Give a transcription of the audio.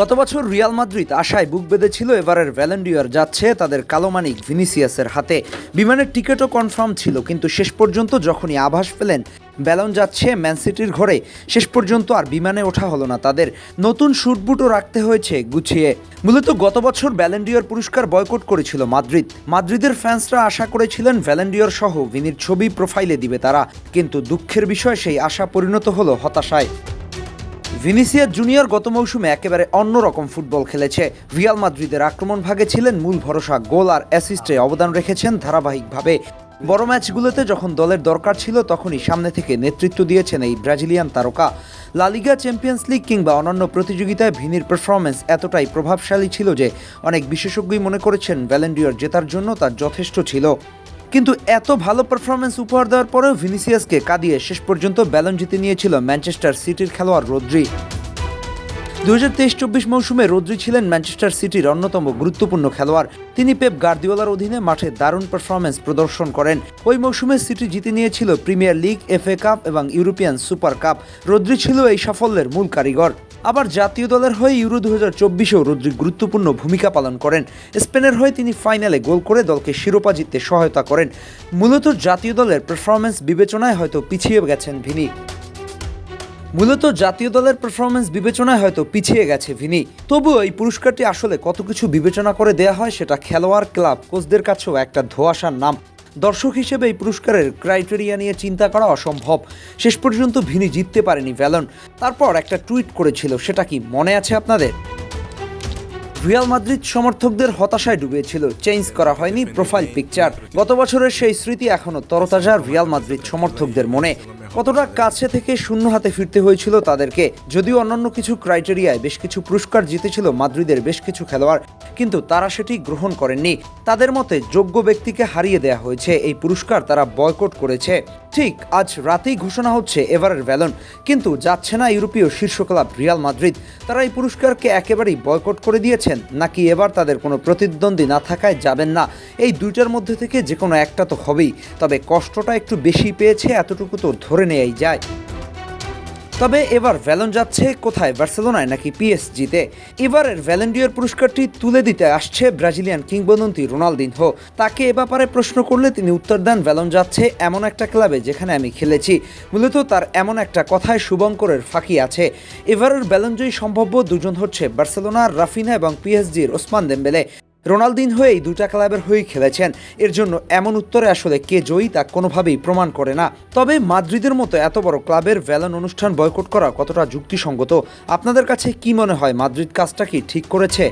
গত বছর Real Madrid আশায় বুক বেঁধেছিল, এবারের ভ্যালেন্ডিয়ার যাচ্ছে তাদের কালোমানিক ভিনিসিয়াসের হাতে। বিমানের টিকিটও কনফার্ম ছিল, কিন্তু শেষ পর্যন্ত যখনই আভাস পেলেন, ব্যালন যাচ্ছে ম্যান সিটির ঘরে। শেষ পর্যন্ত আর বিমানে ওঠা হলো না তাদের। নতুন শুটবুটও রাখতে হয়েছে গুছিয়ে। মূলত গত বছর ব্যালেন্ডিয়র পুরস্কার বয়কট করেছিল মাদ্রিদ। মাদ্রিদের ফ্যান্সরা আশা করেছিলেন ভ্যালেন্ডিয়র সহ ভিনির ছবি প্রোফাইলে দিবে তারা, কিন্তু দুঃখের বিষয় সেই আশা পরিণত হলো হতাশায়। ভিনিসিয়াস জুনিয়র গত মৌসুমে একেবারে অন্যরকম ফুটবল খেলেছে। রিয়াল মাদ্রিদের আক্রমণ ভাগে ছিলেন মূল ভরসা গোল আর অ্যাসিস্টে অবদান রেখেছেন ধারাবাহিকভাবে। বড় ম্যাচগুলোতে যখন দলের দরকার ছিল, তখনই সামনে থেকে নেতৃত্ব দিয়েছেন এই ব্রাজিলিয়ান তারকা। লালিগা চ্যাম্পিয়ন্স লিগ কিংবা অন্যান্য প্রতিযোগিতায় ভিনির পারফরমেন্স এতটাই প্রভাবশালী ছিল যে অনেক বিশেষজ্ঞই মনে করেছেন ভ্যালেন্ডিয়র জেতার জন্য তার যথেষ্ট ছিল। কিন্তু এত ভালো পারফরমেন্স উপহার দেওয়ার পরেও ভিনিসিয়াসকে কাঁদিয়ে শেষ পর্যন্ত ব্যালন জিতে নিয়েছিল ম্যানচেস্টার সিটির খেলোয়াড় রোদ্রি। দু হাজার তেইশ চব্বিশ মৌসুমে রোদ্রি ছিলেন ম্যানচেস্টার সিটির অন্যতম গুরুত্বপূর্ণ খেলোয়াড়। তিনি পেপ গার্দিওলার অধীনে মাঠে দারুণ পারফরমেন্স প্রদর্শন করেন। ওই মৌসুমে সিটি জিতে নিয়েছিল প্রিমিয়ার লিগ এফএ কাপ এবং ইউরোপিয়ান সুপার কাপ রোদ্রি ছিল এই সাফল্যের মূল কারিগর। আবার জাতীয় দলের হয়ে ইউরো দু হাজার চব্বিশেও রোদ্রি গুরুত্বপূর্ণ ভূমিকা পালন করেন। স্পেনের হয়ে তিনি ফাইনালে গোল করে দলকে শিরোপা জিততে সহায়তা করেন। মূলত জাতীয় দলের পারফরমেন্স বিবেচনায় হয়তো পিছিয়ে গেছেন ভিনি। মূলত জাতীয় দলের পারফরমেন্স বিবেচনায় হয়তো পিছিয়ে গেছে ভিনি। তবুও এই পুরস্কারটি আসলে কত কিছু বিবেচনা করে দেয়া হয় সেটা খেলোয়াড়, ক্লাব কোচদের কাছেও একটা ধোয়াশার নাম। দর্শক হিসেবে এই পুরস্কারের ক্রাইটেরিয়া নিয়ে চিন্তা করা অসম্ভব। শেষ পর্যন্ত ভিনি জিততে পারেনি ভ্যালন। তারপর একটা টুইট করেছিল, সেটা কি মনে আছে আপনাদের? রিয়াল মাদ্রিদ সমর্থকদের হতাশায় ডুবিয়েছিল, চেঞ্জ করা হয়নি প্রোফাইল পিকচার। গত বছরের সেই স্মৃতি এখনও তরতাজা রিয়াল মাদ্রিদ সমর্থকদের মনে। কতটা কাছে থেকে শূন্য হাতে ফিরতে হয়েছিল তাদেরকে? যদিও অন্যান্য কিছু ক্রাইটেরিয়ায় বেশ কিছু পুরস্কার জিতেছিল মাদ্রিদের বেশ কিছু খেলোয়াড়, কিন্তু তারা সেটি গ্রহণ করেননি। তাদের মতে, যোগ্য ব্যক্তিকে হারিয়ে দেয়া হয়েছে। এই পুরস্কার তারা বয়কট করেছে। ঠিক, আজ রাতেই ঘোষণা হচ্ছে এবারের ভ্যালন, কিন্তু যাচ্ছে না ইউরোপীয় শীর্ষ ক্লাব রিয়াল মাদ্রিদ। তারা এই পুরস্কারকে একেবারেই বয়কট করে দিয়েছেন, নাকি এবার তাদের কোনো প্রতিদ্বন্দ্বী না থাকায় যাবেন না? এই দুইটার মধ্যে থেকে যে কোনো একটা তো হবেই। তবে কষ্টটা একটু বেশি পেয়েছে এতটুকু তো ধরে নেয়াই যায়। তবে এবার ভ্যালন যাচ্ছে কোথায়? বার্সেলোনায় নাকি পিএসজিতে? এবারের ভ্যালেন্ডিয়ার পুরস্কারটি তুলে দিতে আসছে ব্রাজিলিয়ান কিংবদন্তি রোনালদিনহো। তাকে এ ব্যাপারে প্রশ্ন করলে তিনি উত্তর দেন, ভ্যালন যাচ্ছে এমন একটা ক্লাবে যেখানে আমি খেলেছি। মূলত তার এমন একটা কথায় শুভঙ্করের ফাঁকি আছে। এবারের ব্যালনজয়ী সম্ভাব্য দুজন হচ্ছে বার্সেলোনার রাফিনা এবং পিএসজির ওসমান দেম্বেলে। রোনালদিন হয়েই দুটা ক্লাবের হয়েই খেলেছেন। এর জন্য এমন উত্তরে আসলে কে জয়ী তা কোনোভাবেই প্রমাণ করে না। তবে মাদ্রিদের মতো এত বড় ক্লাবের ভ্যালন অনুষ্ঠান বয়কট করা কতটা যুক্তিসঙ্গত? আপনাদের কাছে কি মনে হয়? মাদ্রিদ কাজটা কি ঠিক করেছে?